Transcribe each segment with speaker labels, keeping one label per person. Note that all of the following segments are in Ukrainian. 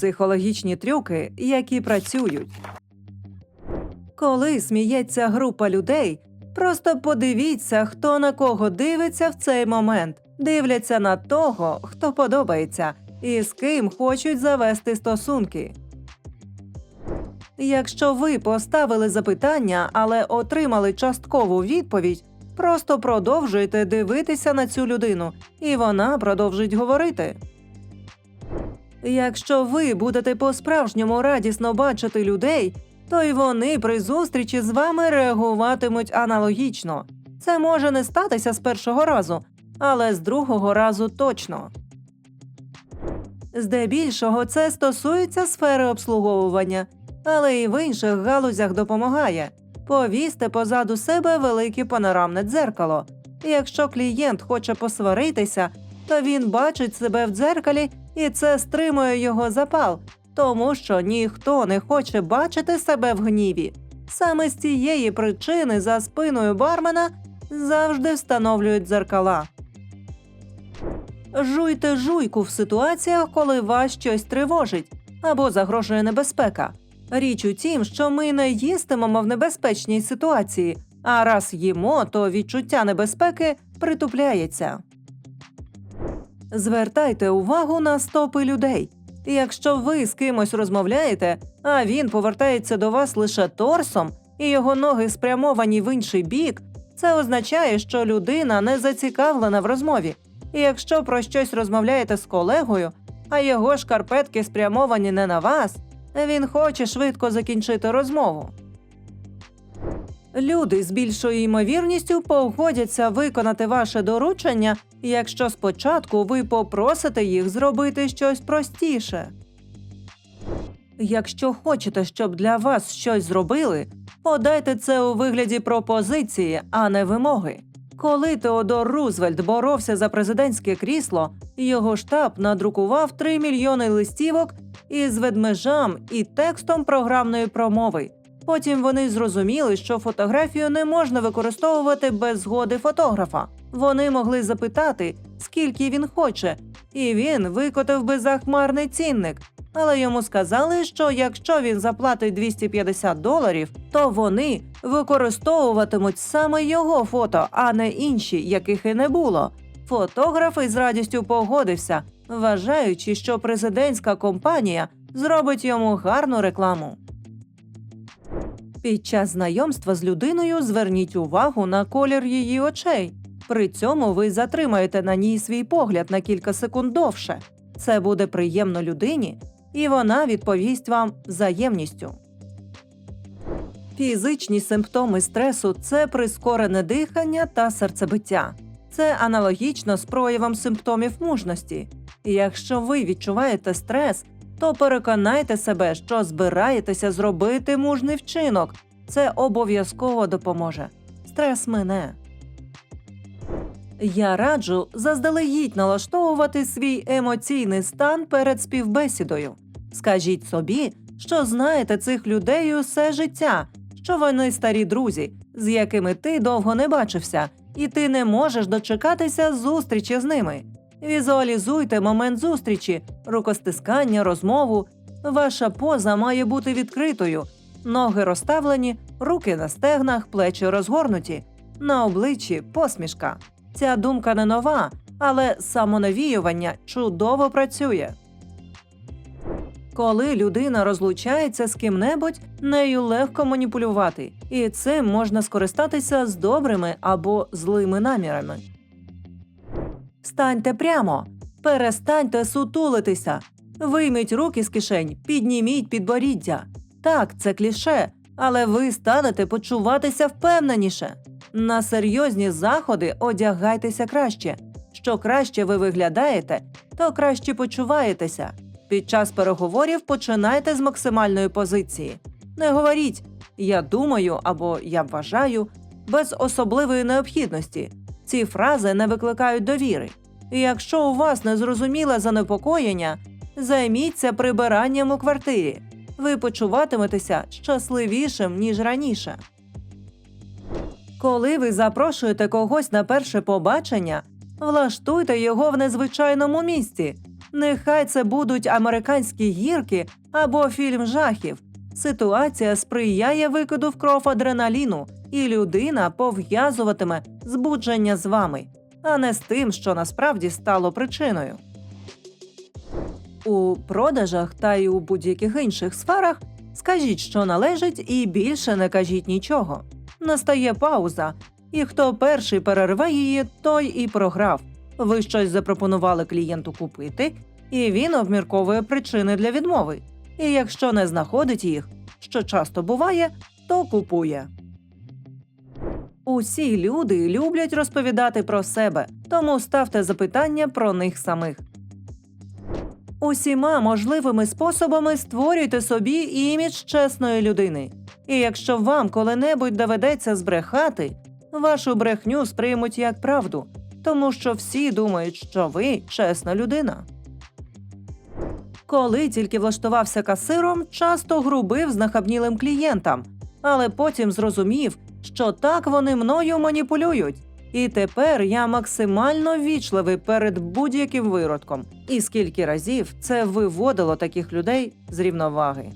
Speaker 1: психологічні трюки, які працюють. Коли сміється група людей, просто подивіться, хто на кого дивиться в цей момент. Дивляться на того, хто подобається, і з ким хочуть завести стосунки. Якщо ви поставили запитання, але отримали часткову відповідь, просто продовжуйте дивитися на цю людину, і вона продовжить говорити. Якщо ви будете по-справжньому радісно бачити людей, то й вони при зустрічі з вами реагуватимуть аналогічно. Це може не статися з першого разу, але з другого разу точно. Здебільшого це стосується сфери обслуговування, але і в інших галузях допомагає. Повісьте позаду себе велике панорамне дзеркало. Якщо клієнт хоче посваритися, то він бачить себе в дзеркалі, і це стримує його запал, тому що ніхто не хоче бачити себе в гніві. Саме з цієї причини за спиною бармена завжди встановлюють дзеркала. Жуйте жуйку в ситуаціях, коли вас щось тривожить або загрожує небезпека. Річ у тім, що ми не їстимемо в небезпечній ситуації, а раз їмо, то відчуття небезпеки притупляється. Звертайте увагу на стопи людей. Якщо ви з кимось розмовляєте, а він повертається до вас лише торсом, і його ноги спрямовані в інший бік, це означає, що людина не зацікавлена в розмові. І якщо про щось розмовляєте з колегою, а його шкарпетки спрямовані не на вас, він хоче швидко закінчити розмову. Люди з більшою ймовірністю погодяться виконати ваше доручення, якщо спочатку ви попросите їх зробити щось простіше. Якщо хочете, щоб для вас щось зробили, подайте це у вигляді пропозиції, а не вимоги. Коли Теодор Рузвельт боровся за президентське крісло, його штаб надрукував 3 мільйони листівок із ведмежам і текстом програмної промови. Потім вони зрозуміли, що фотографію не можна використовувати без згоди фотографа. Вони могли запитати, скільки він хоче, і він викотив би захмарний цінник. Але йому сказали, що якщо він заплатить 250 доларів, то вони використовуватимуть саме його фото, а не інші, яких і не було. Фотограф із радістю погодився, вважаючи, що президентська компанія зробить йому гарну рекламу. Під час знайомства з людиною зверніть увагу на колір її очей. При цьому ви затримаєте на ній свій погляд на кілька секунд довше. Це буде приємно людині, і вона відповість вам взаємністю. Фізичні симптоми стресу це прискорене дихання та серцебиття. Це аналогічно з проявом симптомів мужності. І Якщо ви відчуваєте стрес, то переконайте себе, що збираєтеся зробити мужний вчинок. Це обов'язково допоможе. Стрес мине. Я раджу заздалегідь налаштовувати свій емоційний стан перед співбесідою. Скажіть собі, що знаєте цих людей усе життя, що вони старі друзі, з якими ти довго не бачився, і ти не можеш дочекатися зустрічі з ними. Візуалізуйте момент зустрічі, рукостискання, розмову. Ваша поза має бути відкритою, ноги розставлені, руки на стегнах, плечі розгорнуті, на обличчі посмішка. Ця думка не нова, але самонавіювання чудово працює. Коли людина розлучається з ким-небудь, нею легко маніпулювати, і цим можна скористатися з добрими або злими намірами. Станьте прямо, перестаньте сутулитися, вийміть руки з кишень, підніміть підборіддя. Так, це кліше, але ви станете почуватися впевненіше. На серйозні заходи одягайтеся краще. Що краще ви виглядаєте, то краще почуваєтеся. Під час переговорів починайте з максимальної позиції. Не говоріть я думаю або я вважаю без особливої необхідності. Ці фрази не викликають довіри. І якщо у вас незрозуміле занепокоєння, займіться прибиранням у квартирі. Ви почуватиметеся щасливішим ніж раніше. Коли ви запрошуєте когось на перше побачення, влаштуйте його в незвичайному місці. Нехай це будуть американські гірки або фільм жахів. Ситуація сприяє викиду в кров адреналіну, і людина пов'язуватиме збудження з вами, а не з тим, що насправді стало причиною. У продажах та й у будь-яких інших сферах скажіть, що належить, і більше не кажіть нічого. Настає пауза, і хто перший перерве її, той і програв. Ви щось запропонували клієнту купити, і він обмірковує причини для відмови. І якщо не знаходить їх, що часто буває, то купує. Усі люди люблять розповідати про себе, тому ставте запитання про них самих. Усіма можливими способами створюйте собі імідж чесної людини. І якщо вам коли-небудь доведеться збрехати, вашу брехню сприймуть як правду, тому що всі думають, що ви чесна людина. Коли тільки влаштувався касиром, часто грубив знахабнілим клієнтам, але потім зрозумів, що так вони мною маніпулюють. І тепер я максимально ввічливий перед будь-яким виродком. І скільки разів це виводило таких людей з рівноваги.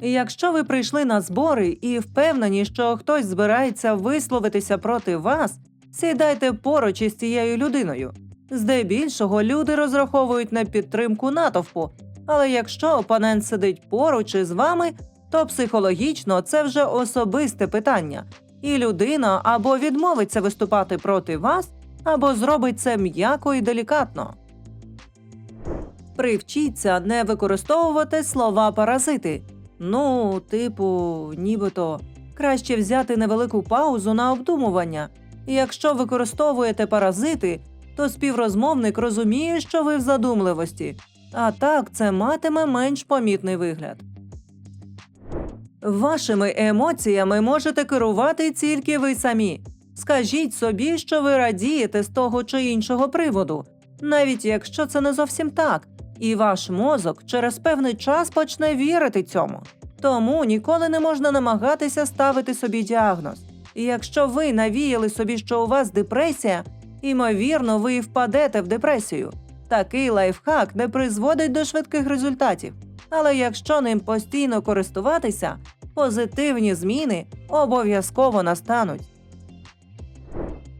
Speaker 1: Якщо ви прийшли на збори і впевнені, що хтось збирається висловитися проти вас, сідайте поруч із цією людиною. Здебільшого люди розраховують на підтримку натовпу, але якщо опонент сидить поруч із вами, то психологічно це вже особисте питання, і людина або відмовиться виступати проти вас, або зробить це м'яко і делікатно. Привчіться не використовувати слова паразити. Ну, типу, нібито краще взяти невелику паузу на обдумування. І Якщо використовуєте паразити, то співрозмовник розуміє, що ви в задумливості, а так це матиме менш помітний вигляд. Вашими емоціями можете керувати тільки ви самі. Скажіть собі, що ви радієте з того чи іншого приводу, навіть якщо це не зовсім так, і ваш мозок через певний час почне вірити цьому. Тому ніколи не можна намагатися ставити собі діагноз. І якщо ви навіяли собі, що у вас депресія, ймовірно, ви впадете в депресію. Такий лайфхак не призводить до швидких результатів. Але якщо ним постійно користуватися, позитивні зміни обов'язково настануть.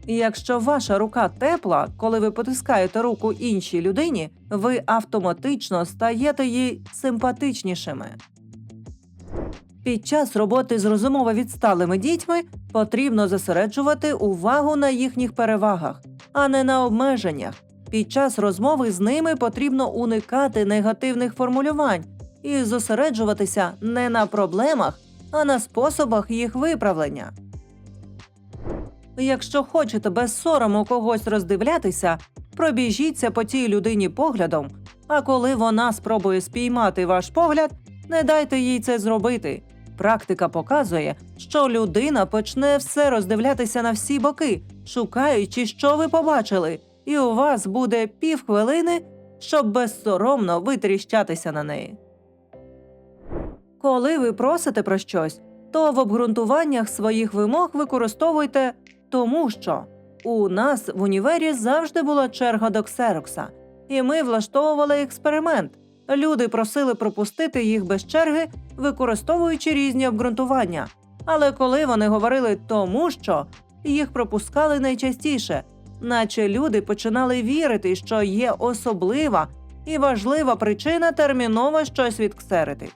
Speaker 1: Якщо ваша рука тепла, коли ви потискаєте руку іншій людині, ви автоматично стаєте їй симпатичнішими. Під час роботи з розумово відсталими дітьми потрібно зосереджувати увагу на їхніх перевагах, а не на обмеженнях. Під час розмови з ними потрібно уникати негативних формулювань і зосереджуватися не на проблемах, а на способах їх виправлення. Якщо хочете без сорому когось роздивлятися, пробіжіться по тій людині поглядом, а коли вона спробує спіймати ваш погляд, не дайте їй це зробити. Практика показує, що людина почне все роздивлятися на всі боки, шукаючи, що ви побачили, і у вас буде півхвилини, щоб безсоромно витріщатися на неї. Коли ви просите про щось, то в обґрунтуваннях своїх вимог використовуйте тому, що у нас в універі завжди була черга до ксерокса, і ми влаштовували експеримент. Люди просили пропустити їх без черги, використовуючи різні обґрунтування. Але коли вони говорили тому, що їх пропускали найчастіше, наче люди починали вірити, що є особлива і важлива причина терміново щось відксерити.